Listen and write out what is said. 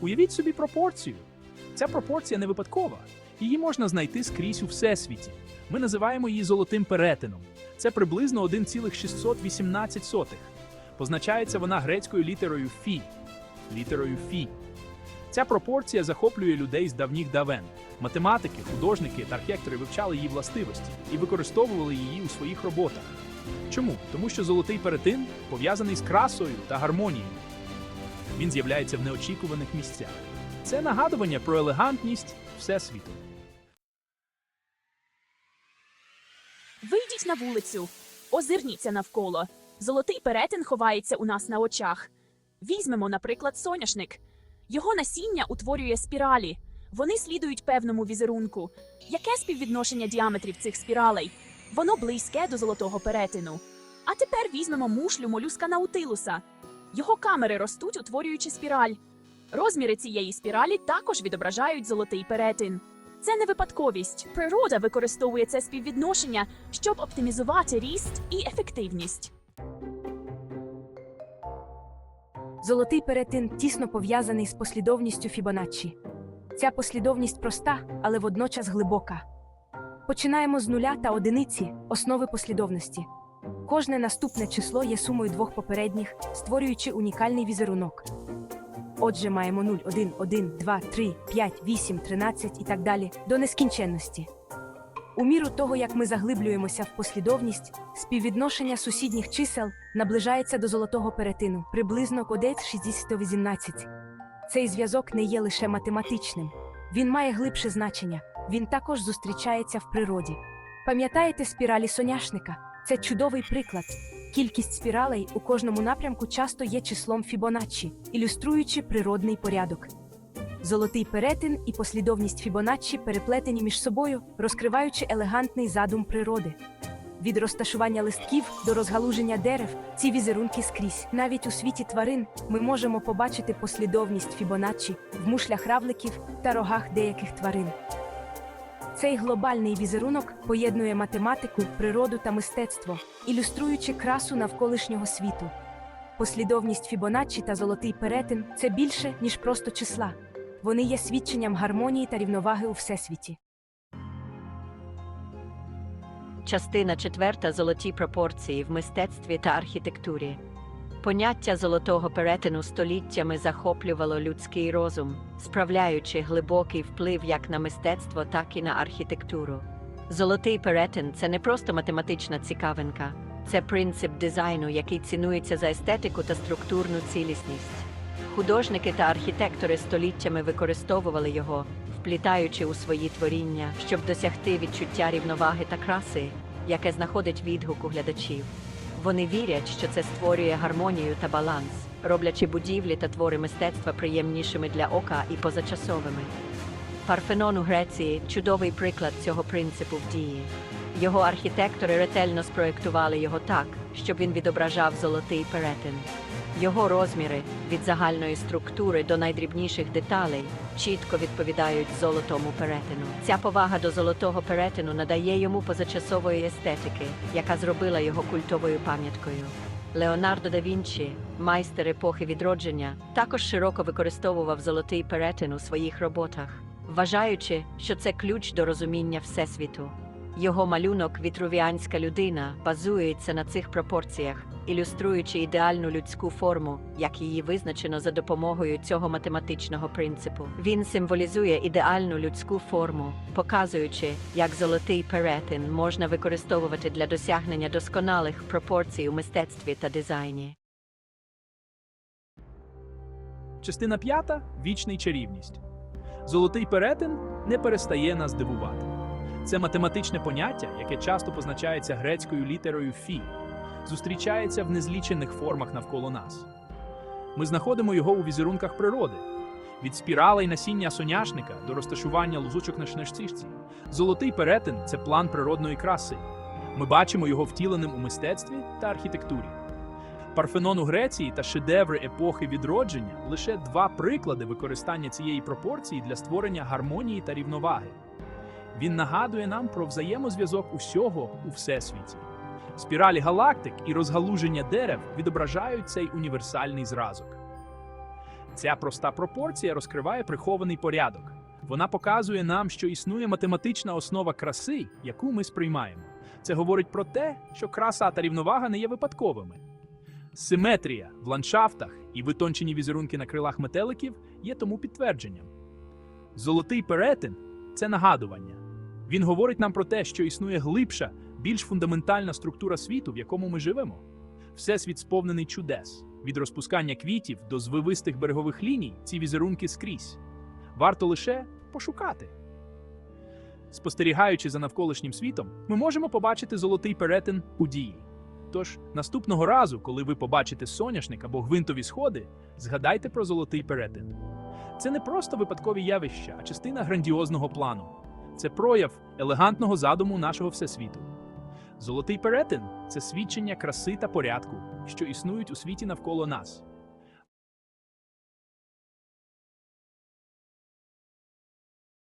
Уявіть собі пропорцію. Ця пропорція не випадкова. Її можна знайти скрізь у всесвіті. Ми називаємо її золотим перетином. Це приблизно 1,618. Позначається вона грецькою літерою фі. Літерою фі. Ця пропорція захоплює людей з давніх давен. Математики, художники та архітектори вивчали її властивості і використовували її у своїх роботах. Чому? Тому що золотий перетин пов'язаний з красою та гармонією. Він з'являється в неочікуваних місцях. Це нагадування про елегантність Всесвіту. Вийдіть на вулицю, озирніться навколо. Золотий перетин ховається у нас на очах. Візьмемо, наприклад, соняшник. Його насіння утворює спіралі. Вони слідують певному візерунку. Яке співвідношення діаметрів цих спіралей? Воно близьке до золотого перетину. А тепер візьмемо мушлю молюска наутилуса. Його камери ростуть, утворюючи спіраль. Розміри цієї спіралі також відображають золотий перетин. Це не випадковість. Природа використовує це співвідношення, щоб оптимізувати ріст і ефективність. Золотий перетин тісно пов'язаний з послідовністю Фібоначчі. Ця послідовність проста, але водночас глибока. Починаємо з нуля та одиниці основи послідовності. Кожне наступне число є сумою двох попередніх, створюючи унікальний візерунок. Отже, маємо 0, 1, 1, 2, 3, 5, 8, 13 і так далі до нескінченності. У міру того, як ми заглиблюємося в послідовність, співвідношення сусідніх чисел наближається до золотого перетину приблизно кодець 6018. Цей зв'язок не є лише математичним, він має глибше значення, він також зустрічається в природі. Пам'ятаєте спіралі соняшника? Це чудовий приклад. Кількість спіралей у кожному напрямку часто є числом Фібоначчі, ілюструючи природний порядок. Золотий перетин і послідовність Фібоначчі переплетені між собою, розкриваючи елегантний задум природи. Від розташування листків до розгалуження дерев ці візерунки скрізь. Навіть у світі тварин ми можемо побачити послідовність Фібоначчі в мушлях равликів та рогах деяких тварин. Цей глобальний візерунок поєднує математику, природу та мистецтво, ілюструючи красу навколишнього світу. Послідовність Фібоначчі та золотий перетин це більше, ніж просто числа. Вони є свідченням гармонії та рівноваги у всесвіті. Частина четверта золоті пропорції в мистецтві та архітектурі. Поняття золотого перетину століттями захоплювало людський розум, справляючи глибокий вплив як на мистецтво, так і на архітектуру. Золотий перетин це не просто математична цікавинка, це принцип дизайну, який цінується за естетику та структурну цілісність. Художники та архітектори століттями використовували його, вплітаючи у свої творіння, щоб досягти відчуття рівноваги та краси, яке знаходить відгук у глядачів. Вони вірять, що це створює гармонію та баланс, роблячи будівлі та твори мистецтва приємнішими для ока і позачасовими. Парфенон у Греції чудовий приклад цього принципу в дії. Його архітектори ретельно спроєктували його так, щоб він відображав золотий перетин. Його розміри від загальної структури до найдрібніших деталей чітко відповідають золотому перетину. Ця повага до золотого перетину надає йому позачасової естетики, яка зробила його культовою пам'яткою. Леонардо да Вінчі, майстер епохи відродження, також широко використовував золотий перетин у своїх роботах, вважаючи, що це ключ до розуміння Всесвіту. Його малюнок Вітрувіанська людина базується на цих пропорціях, ілюструючи ідеальну людську форму, як її визначено за допомогою цього математичного принципу. Він символізує ідеальну людську форму, показуючи, як золотий перетин можна використовувати для досягнення досконалих пропорцій у мистецтві та дизайні. Частина п'ята вічний чарівність. Золотий перетин не перестає нас дивувати. Це математичне поняття, яке часто позначається грецькою літерою фі, зустрічається в незлічених формах навколо нас. Ми знаходимо його у візерунках природи. Від спіралей насіння соняшника до розташування лузочок на шнешцішці. Золотий перетин це план природної краси. Ми бачимо його втіленим у мистецтві та архітектурі. Парфенон у Греції та шедеври епохи відродження лише два приклади використання цієї пропорції для створення гармонії та рівноваги. Він нагадує нам про взаємозв'язок усього у всесвіті. Спіралі галактик і розгалуження дерев відображають цей універсальний зразок. Ця проста пропорція розкриває прихований порядок. Вона показує нам, що існує математична основа краси, яку ми сприймаємо. Це говорить про те, що краса та рівновага не є випадковими. Симетрія в ландшафтах і витончені візерунки на крилах метеликів є тому підтвердженням. Золотий перетин це нагадування. Він говорить нам про те, що існує глибша, більш фундаментальна структура світу, в якому ми живемо. Всесвіт сповнений чудес. Від розпускання квітів до звивистих берегових ліній ці візерунки скрізь. Варто лише пошукати. Спостерігаючи за навколишнім світом, ми можемо побачити золотий перетин у дії. Тож наступного разу, коли ви побачите соняшник або гвинтові сходи, згадайте про золотий перетин. Це не просто випадкові явища, а частина грандіозного плану. Це прояв елегантного задуму нашого всесвіту. Золотий перетин це свідчення краси та порядку, що існують у світі навколо нас.